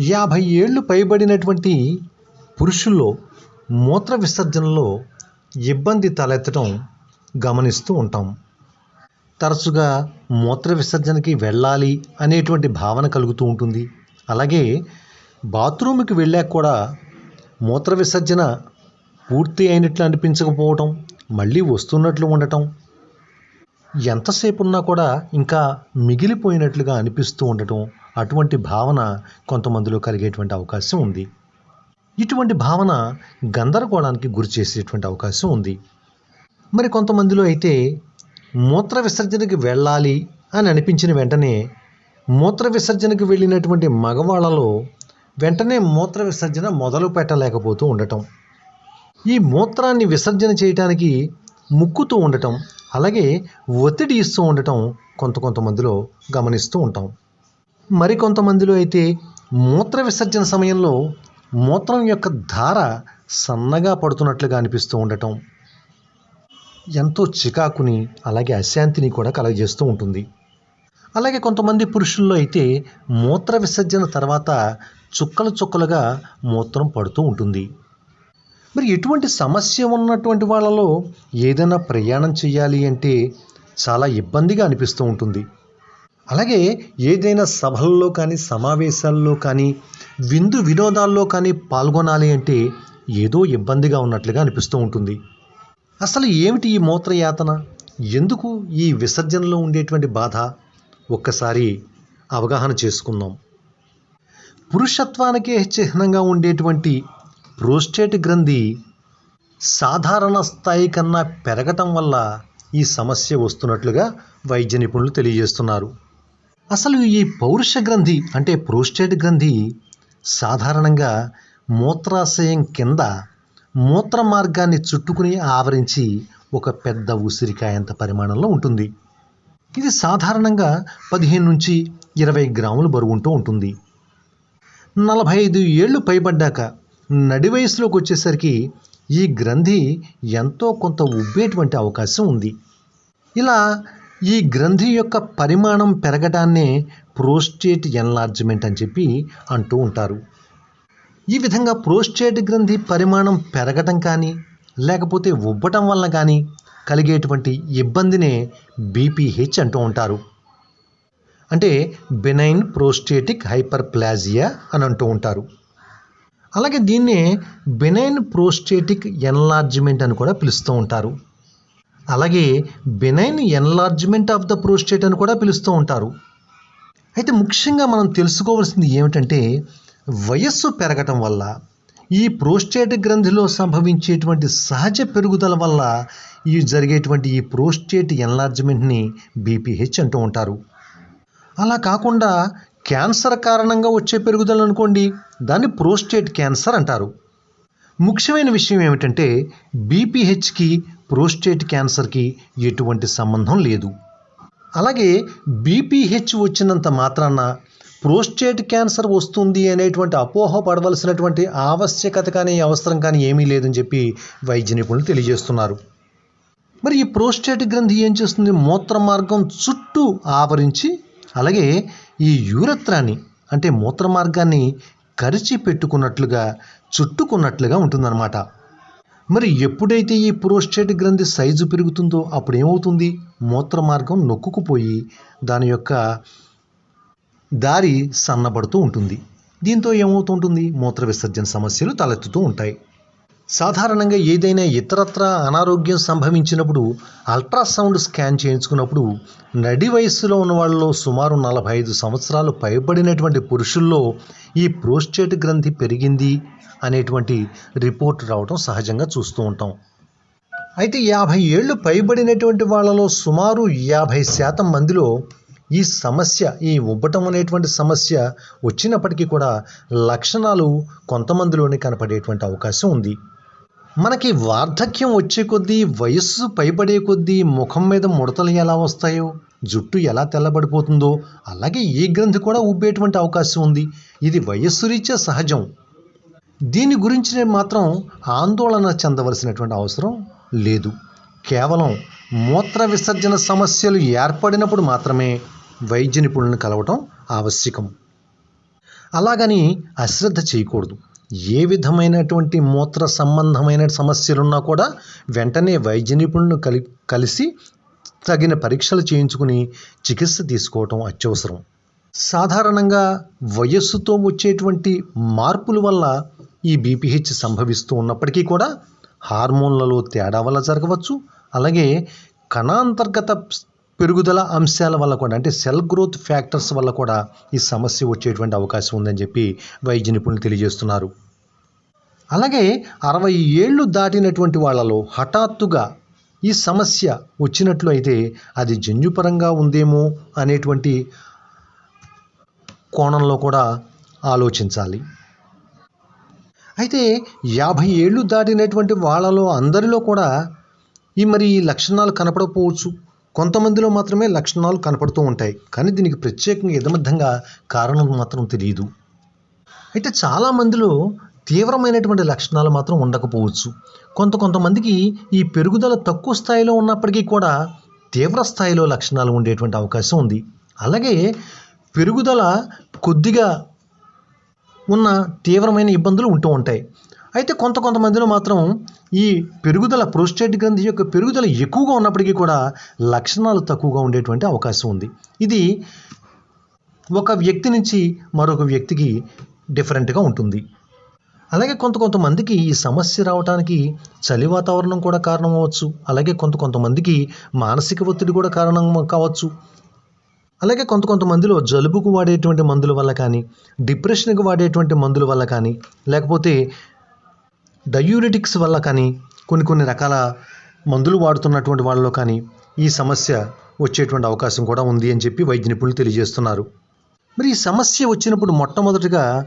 యాభై ఏళ్ళు పైబడినటువంటి పురుషుల్లో మూత్ర విసర్జనలో ఇబ్బంది తలెత్తడం గమనిస్తూ ఉంటాం. తరచుగా మూత్ర విసర్జనకి వెళ్ళాలి అనేటువంటి భావన కలుగుతూ ఉంటుంది. అలాగే బాత్రూమ్కి వెళ్ళాక కూడా మూత్ర విసర్జన పూర్తి అయినట్లు అనిపించకపోవటం మళ్ళీ వస్తున్నట్లు ఉండటం ఎంతసేపు ఉన్నా కూడా ఇంకా మిగిలిపోయినట్లుగా అనిపిస్తూ ఉండటం అటువంటి భావన కొంతమందిలో కలిగేటువంటి అవకాశం ఉంది. ఇటువంటి భావన గందరగోళానికి గురి చేసేటువంటి అవకాశం ఉంది. మరి కొంతమందిలో అయితే మూత్ర విసర్జనకి వెళ్ళాలి అని అనిపించిన వెంటనే మూత్ర విసర్జనకు వెళ్ళినటువంటి మగవాళ్ళలో వెంటనే మూత్ర విసర్జన మొదలు పెట్టలేకపోతూ ఉండటం. ఈ మూత్రాన్ని విసర్జన చేయటానికి ముక్కుతూ ఉండటం అలాగే ఒత్తిడి ఇస్తూ ఉండటం కొంత కొంతమందిలో గమనిస్తూ ఉంటాం. మరి కొంతమందిలో అయితే మూత్ర విసర్జన సమయంలో మూత్రం యొక్క ధార సన్నగా పడుతున్నట్లుగా అనిపిస్తూ ఉండటం ఎంతో చికాకుని అలాగే అశాంతిని కూడా కలగజేస్తూ ఉంటుంది. అలాగే కొంతమంది పురుషుల్లో అయితే మూత్ర విసర్జన తర్వాత చుక్కలు చుక్కలుగా మూత్రం పడుతూ ఉంటుంది. మరి ఎటువంటి సమస్య ఉన్నటువంటి వాళ్ళలో ఏదైనా ప్రయాణం చేయాలి అంటే చాలా ఇబ్బందిగా అనిపిస్తూ ఉంటుంది. అలాగే ఏదైనా సభల్లో కానీ సమావేశాల్లో కానీ విందు వినోదాల్లో కానీ పాల్గొనాలి అంటే ఏదో ఇబ్బందిగా ఉన్నట్లుగా అనిపిస్తూ ఉంటుంది. అసలు ఏమిటి ఈ మూత్రయాతన? ఎందుకు ఈ విసర్జనలో ఉండేటువంటి బాధ? ఒక్కసారి అవగాహన చేసుకుందాం. పురుషత్వానికే చిహ్నంగా ఉండేటువంటి ప్రోస్టేట్ గ్రంథి సాధారణ స్థాయి కన్నా పెరగటం వల్ల ఈ సమస్య వస్తున్నట్లుగా వైద్య నిపుణులు తెలియజేస్తున్నారు. అసలు ఈ పౌరుష గ్రంథి అంటే ప్రోస్టేట్ గ్రంథి సాధారణంగా మూత్రాశయం కింద మూత్ర మార్గాన్ని చుట్టుకుని ఆవరించి ఒక పెద్ద ఉసిరికాయంత పరిమాణంలో ఉంటుంది. ఇది సాధారణంగా పదిహేను నుంచి ఇరవై గ్రాములు బరువు ఉంటూ ఉంటుంది. నలభై ఐదు ఏళ్ళు పైబడ్డాక నడి వయసులోకి వచ్చేసరికి ఈ గ్రంథి ఎంతో కొంత ఉబ్బేటువంటి అవకాశం ఉంది. ఇలా ఈ గ్రంథి యొక్క పరిమాణం పెరగడాన్నే ప్రోస్టేట్ ఎన్లార్జ్మెంట్ అని చెప్పి అంటూ ఉంటారు. ఈ విధంగా ప్రోస్టేట్ గ్రంథి పరిమాణం పెరగటం కానీ లేకపోతే ఉబ్బటం వలన కానీ కలిగేటువంటి ఇబ్బందినే బీపీహెచ్ అంటూ ఉంటారు. అంటే బెనైన్ ప్రోస్టేటిక్ హైపర్ప్లాజియా అని అంటూ ఉంటారు. అలాగే దీన్నే బెనైన్ ప్రోస్టేటిక్ ఎన్లార్జ్మెంట్ అని కూడా పిలుస్తూ ఉంటారు. అలాగే benign enlargement of the prostate అని కూడా పిలుస్తూ ఉంటారు. అయితే ముఖ్యంగా మనం తెలుసుకోవాల్సింది ఏమిటంటే వయస్సు పెరగటం వల్ల ఈ ప్రోస్టేట్ గ్రంథిలో సంభవించేటువంటి సహజ పెరుగుదల వల్ల ఈ జరిగేటువంటి ఈ ప్రోస్టేట్ ఎన్లార్జ్మెంట్ని బీపీహెచ్ అంటూ ఉంటారు. అలా కాకుండా క్యాన్సర్ కారణంగా వచ్చే పెరుగుదల అనుకోండి దాన్ని ప్రోస్టేట్ క్యాన్సర్ అంటారు. ముఖ్యమైన విషయం ఏమిటంటే బీపీహెచ్కి ప్రోస్టేట్ క్యాన్సర్కి ఎటువంటి సంబంధం లేదు. అలాగే బీపీహెచ్ వచ్చినంత మాత్రాన ప్రోస్టేట్ క్యాన్సర్ వస్తుంది అనేటువంటి అపోహ పడవలసినటువంటి ఆవశ్యకత కానీ అవసరం కానీ ఏమీ లేదని చెప్పి వైద్య నిపుణులు తెలియజేస్తున్నారు. మరి ఈ ప్రోస్టేట్ గ్రంథి ఏం చేస్తుంది? మూత్ర మార్గం చుట్టూ ఆవరించి అలాగే ఈ యూరత్రాన్ని అంటే మూత్ర మార్గాన్ని కరిచి పెట్టుకున్నట్లుగా చుట్టుకున్నట్లుగా ఉంటుందన్నమాట. మరి ఎప్పుడైతే ఈ ప్రోస్టేట్ గ్రంథి సైజు పెరుగుతుందో అప్పుడు ఏమవుతుంది మూత్ర మార్గం నొక్కుకుపోయి దాని యొక్క దారి సన్నబడుతూ ఉంటుంది. దీంతో ఏమవుతుంటుంది? మూత్ర విసర్జన సమస్యలు తలెత్తుతూ ఉంటాయి. సాధారణంగా ఏదైనా ఇతరత్ర అనారోగ్యం సంభవించినప్పుడు అల్ట్రాసౌండ్ స్కాన్ చేయించుకున్నప్పుడు నడి వయస్సులో ఉన్న వాళ్ళలో సుమారు నలభై ఐదు సంవత్సరాలు పైబడినటువంటి పురుషుల్లో ఈ ప్రోస్టేట్ గ్రంథి పెరిగింది అనేటువంటి రిపోర్ట్ రావడం సహజంగా చూస్తూ ఉంటాం. అయితే యాభై ఏళ్ళు పైబడినటువంటి వాళ్ళలో సుమారు యాభై శాతం మందిలో ఈ సమస్య ఈ ఉబ్బటం అనేటువంటి సమస్య వచ్చినప్పటికీ కూడా లక్షణాలు కొంతమందిలోనే కనపడేటువంటి అవకాశం ఉంది. మనకి వార్ధక్యం వచ్చే కొద్దీ వయస్సు పైబడే కొద్దీ ముఖం మీద ముడతలు ఎలా వస్తాయో జుట్టు ఎలా తెల్లబడిపోతుందో అలాగే ఈ గ్రంథి కూడా ఉబ్బేటువంటి అవకాశం ఉంది. ఇది వయస్సు రీత్యా సహజం. దీని గురించి మాత్రం ఆందోళన చెందవలసినటువంటి అవసరం లేదు. కేవలం మూత్ర విసర్జన సమస్యలు ఏర్పడినప్పుడు మాత్రమే వైద్య నిపుణులను కలవటం ఆవశ్యకం. అలాగని అశ్రద్ధ చేయకూడదు. ఏ విధమైనటువంటి మూత్ర సంబంధమైన సమస్యలున్నా కూడా వెంటనే వైద్య నిపుణులను కలి కలిసి తగిన పరీక్షలు చేయించుకుని చికిత్స తీసుకోవటం అత్యవసరం. సాధారణంగా వయస్సుతో వచ్చేటువంటి మార్పుల వల్ల ఈ బీపీహెచ్ సంభవిస్తూ ఉన్నప్పటికీ కూడా హార్మోన్లలో తేడా వల్ల జరగవచ్చు. అలాగే కణాంతర్గత పెరుగుదల అంశాల వల్ల కూడా అంటే సెల్ గ్రోత్ ఫ్యాక్టర్స్ వల్ల కూడా ఈ సమస్య వచ్చేటువంటి అవకాశం ఉందని చెప్పి వైద్య నిపుణులు తెలియజేస్తున్నారు. అలాగే అరవై ఏళ్ళు దాటినటువంటి వాళ్ళలో హఠాత్తుగా ఈ సమస్య వచ్చినట్లు అయితే అది జన్యుపరంగా ఉందేమో అనేటువంటి కోణంలో కూడా ఆలోచించాలి. అయితే యాభై ఏళ్ళు దాటినటువంటి వాళ్ళలో అందరిలో కూడా ఈ మరి ఈ లక్షణాలు కనపడకపోవచ్చు. కొంతమందిలో మాత్రమే లక్షణాలు కనపడుతూ ఉంటాయి. కానీ దీనికి ప్రత్యేకంగా యథమర్థంగా కారణం మాత్రం తెలియదు అయితే చాలామందిలో తీవ్రమైనటువంటి లక్షణాలు మాత్రం ఉండకపోవచ్చు. కొంత కొంతమందికి ఈ పెరుగుదల తక్కువ స్థాయిలో ఉన్నప్పటికీ కూడా తీవ్ర స్థాయిలో లక్షణాలు ఉండేటువంటి అవకాశం ఉంది. అలాగే పెరుగుదల కొద్దిగా ఉన్న తీవ్రమైన ఇబ్బందులు ఉంటూ ఉంటాయి. అయితే కొంత కొంతమందిలో మాత్రం ఈ పెరుగుదల ప్రోస్టేట్ గ్రంథి యొక్క పెరుగుదల ఎక్కువగా ఉన్నప్పటికీ కూడా లక్షణాలు తక్కువగా ఉండేటువంటి అవకాశం ఉంది. ఇది ఒక వ్యక్తి నుంచి మరొక వ్యక్తికి డిఫరెంట్గా ఉంటుంది. అలాగే కొంత కొంతమందికి ఈ సమస్య రావడానికి చలి వాతావరణం కూడా కారణం అవ్వచ్చు. అలాగే కొంత కొంతమందికి మానసిక ఒత్తిడి కూడా కారణం కావచ్చు. అలాగే కొంత కొంతమందిలో జలుబుకు వాడేటువంటి మందుల వల్ల కానీ డిప్రెషన్కి వాడేటువంటి మందుల వల్ల కానీ లేకపోతే డయూరిటిక్స్ వల్ల కానీ కొన్ని కొన్ని రకాల మందులు వాడుతున్నటువంటి వాళ్ళలో కానీ ఈ సమస్య వచ్చేటువంటి అవకాశం కూడా ఉంది అని చెప్పి వైద్య నిపుణులు తెలియజేస్తున్నారు. మరి ఈ సమస్య వచ్చినప్పుడు మొట్టమొదటిగా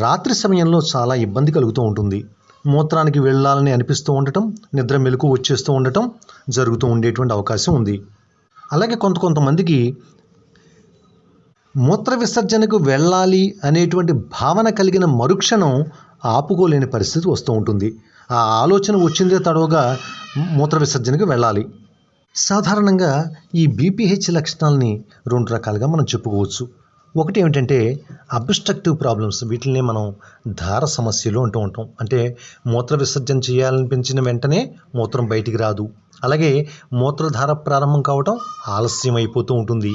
రాత్రి సమయంలో చాలా ఇబ్బంది కలుగుతూ ఉంటుంది. మూత్రానికి వెళ్ళాలని అనిపిస్తూ ఉండటం నిద్ర మెలకు వచ్చేస్తూ ఉండటం జరుగుతూ ఉండేటువంటి అవకాశం ఉంది. అలాగే కొంత కొంతమందికి మూత్ర విసర్జనకు వెళ్ళాలి అనేటువంటి భావన కలిగిన మరుక్షణం ఆపుకోలేని పరిస్థితి వస్తూ ఉంటుంది. ఆ ఆలోచన వచ్చిందే తడవగా మూత్ర విసర్జనకు వెళ్ళాలి. సాధారణంగా ఈ బీపీహెచ్ లక్షణాలని రెండు రకాలుగా మనం చెప్పుకోవచ్చు. ఒకటి ఏమిటంటే అబ్స్ట్రక్టివ్ ప్రాబ్లమ్స్ వీటిని మనం ధార సమస్యలు అంటూ ఉంటాం. అంటే మూత్ర విసర్జన చేయాలనిపించిన వెంటనే మూత్రం బయటికి రాదు. అలాగే మూత్రధార ప్రారంభం కావటం ఆలస్యం అయిపోతూ ఉంటుంది.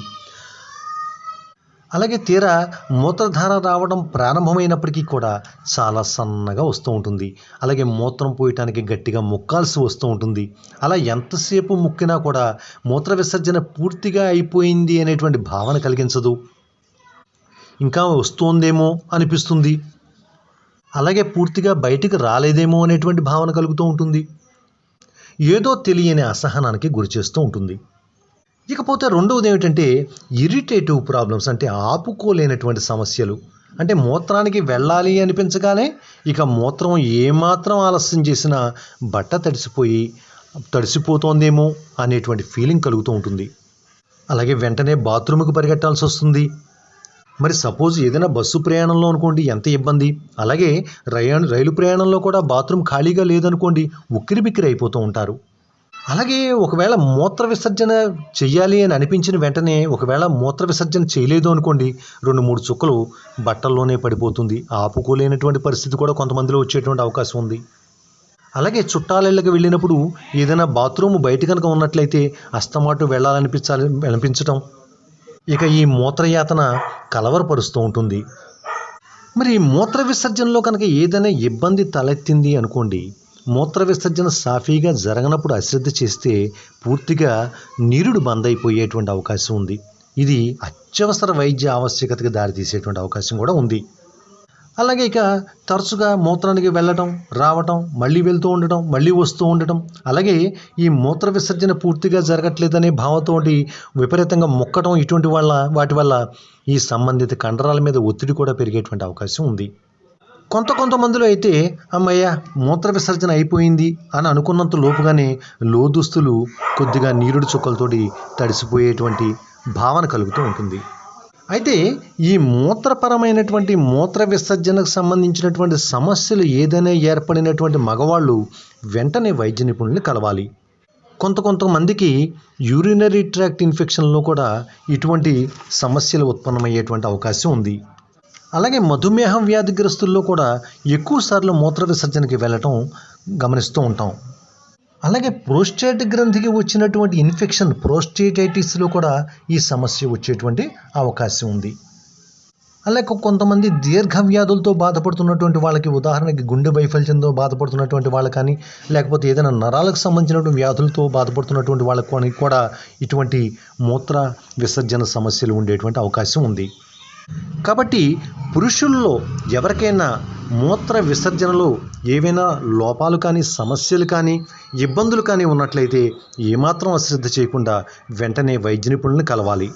అలాగే తీరా మూత్రధార రావడం ప్రారంభమైనప్పటికీ కూడా చాలా సన్నగా వస్తూ ఉంటుంది. అలాగే మూత్రం పోయటానికి గట్టిగా ముక్కాల్సి వస్తూ ఉంటుంది. అలా ఎంతసేపు ముక్కినా కూడా మూత్ర విసర్జన పూర్తిగా అయిపోయింది అనేటువంటి భావన కలిగించదు. ఇంకా వస్తోందేమో అనిపిస్తుంది. అలాగే పూర్తిగా బయటికి రాలేదేమో అనేటువంటి భావన కలుగుతూ ఉంటుంది. ఏదో తెలియని అసహనానికి గురి చేస్తూ ఉంటుంది. ఇకపోతే రెండవది ఏమిటంటే ఇరిటేటివ్ ప్రాబ్లమ్స్ అంటే ఆపుకోలేనటువంటి సమస్యలు. అంటే మూత్రానికి వెళ్ళాలి అనిపించగానే ఇక మూత్రం ఏమాత్రం ఆలస్యం చేసినా బట్ట తడిసిపోయి తడిసిపోతోందేమో అనేటువంటి ఫీలింగ్ కలుగుతూ ఉంటుంది. అలాగే వెంటనే బాత్రూమ్కి పరిగెట్టాల్సి వస్తుంది. మరి సపోజ్ ఏదైనా బస్సు ప్రయాణంలో అనుకోండి ఎంత ఇబ్బంది. అలాగే రైలు ప్రయాణంలో కూడా బాత్రూమ్ ఖాళీగా లేదనుకోండి ఉక్కిరిబిక్కిరి అయిపోతూ ఉంటారు. అలాగే ఒకవేళ మూత్ర విసర్జన చెయ్యాలి అని అనిపించిన వెంటనే ఒకవేళ మూత్ర విసర్జన చేయలేదు అనుకోండి రెండు మూడు చుక్కలు బట్టల్లోనే పడిపోతుంది. ఆపుకోలేనటువంటి పరిస్థితి కూడా కొంతమందిలో వచ్చేటువంటి అవకాశం ఉంది. అలాగే చుట్టాలకి వెళ్ళినప్పుడు ఏదైనా బాత్రూమ్ బయట కనుక ఉన్నట్లయితే అస్తమాటు వెళ్ళాలనిపించాలి అనిపించటం. ఇక ఈ మూత్రయాతన కలవరపరుస్తూ ఉంటుంది. మరి ఈ మూత్ర విసర్జనలో కనుక ఏదైనా ఇబ్బంది తలెత్తింది అనుకోండి మూత్ర విసర్జన సాఫీగా జరగనప్పుడు అశ్రద్ధ చేస్తే పూర్తిగా నీరుడు బంద్ అయిపోయేటువంటి అవకాశం ఉంది. ఇది అత్యవసర వైద్య ఆవశ్యకతకు దారితీసేటువంటి అవకాశం కూడా ఉంది. అలాగే ఇక తరచుగా మూత్రానికి వెళ్ళటం రావటం మళ్ళీ వెళ్తూ ఉండటం మళ్ళీ వస్తూ ఉండటం అలాగే ఈ మూత్ర విసర్జన పూర్తిగా జరగట్లేదనే భావంతోటి విపరీతంగా మొక్కటం ఇటువంటి వల్ల వాటి వల్ల ఈ సంబంధిత కండరాల మీద ఒత్తిడి కూడా పెరిగేటువంటి అవకాశం ఉంది. కొంత కొంతమందిలో అయితే అమ్మయ్య మూత్ర విసర్జన అయిపోయింది అని అనుకున్నంత లోపుగానే లోదుస్తులు కొద్దిగా నీరుడి చుక్కలతోటి తడిసిపోయేటువంటి భావన కలుగుతూ ఉంటుంది. అయితే ఈ మూత్రపరమైనటువంటి మూత్ర విసర్జనకు సంబంధించినటువంటి సమస్యలు ఏదైనా ఏర్పడినటువంటి మగవాళ్ళు వెంటనే వైద్య నిపుణుల్ని కలవాలి. కొంత కొంతమందికి యూరినరీ ట్రాక్ట్ ఇన్ఫెక్షన్లో కూడా ఇటువంటి సమస్యలు ఉత్పన్నమయ్యేటువంటి అవకాశం ఉంది. అలాగే మధుమేహం వ్యాధిగ్రస్తుల్లో కూడా ఎక్కువ సార్లు మూత్ర విసర్జనకి వెళ్ళటం గమనిస్తూ ఉంటాం. అలాగే ప్రోస్టేట్ గ్రంథికి వచ్చినటువంటి ఇన్ఫెక్షన్ ప్రోస్టేటైటిస్లో కూడా ఈ సమస్య వచ్చేటువంటి అవకాశం ఉంది. అలాగే కొంతమంది దీర్ఘ వ్యాధులతో బాధపడుతున్నటువంటి వాళ్ళకి ఉదాహరణకి గుండె వైఫల్యంతో బాధపడుతున్నటువంటి వాళ్ళు కానీ లేకపోతే ఏదైనా నరాలకు సంబంధించినటువంటి వ్యాధులతో బాధపడుతున్నటువంటి వాళ్ళకు కూడా ఇటువంటి మూత్ర విసర్జన సమస్యలు ఉండేటువంటి అవకాశం ఉంది. కాబట్టి పురుషుల్లో ఎవరికైనా మూత్ర విసర్జనలో ఏవైనా లోపాలు కానీ సమస్యలు కానీ ఇబ్బందులు కానీ ఉన్నట్లయితే ఏమాత్రం అశ్రద్ధ చేయకుండా వెంటనే వైద్య నిపుణులను కలవాలి.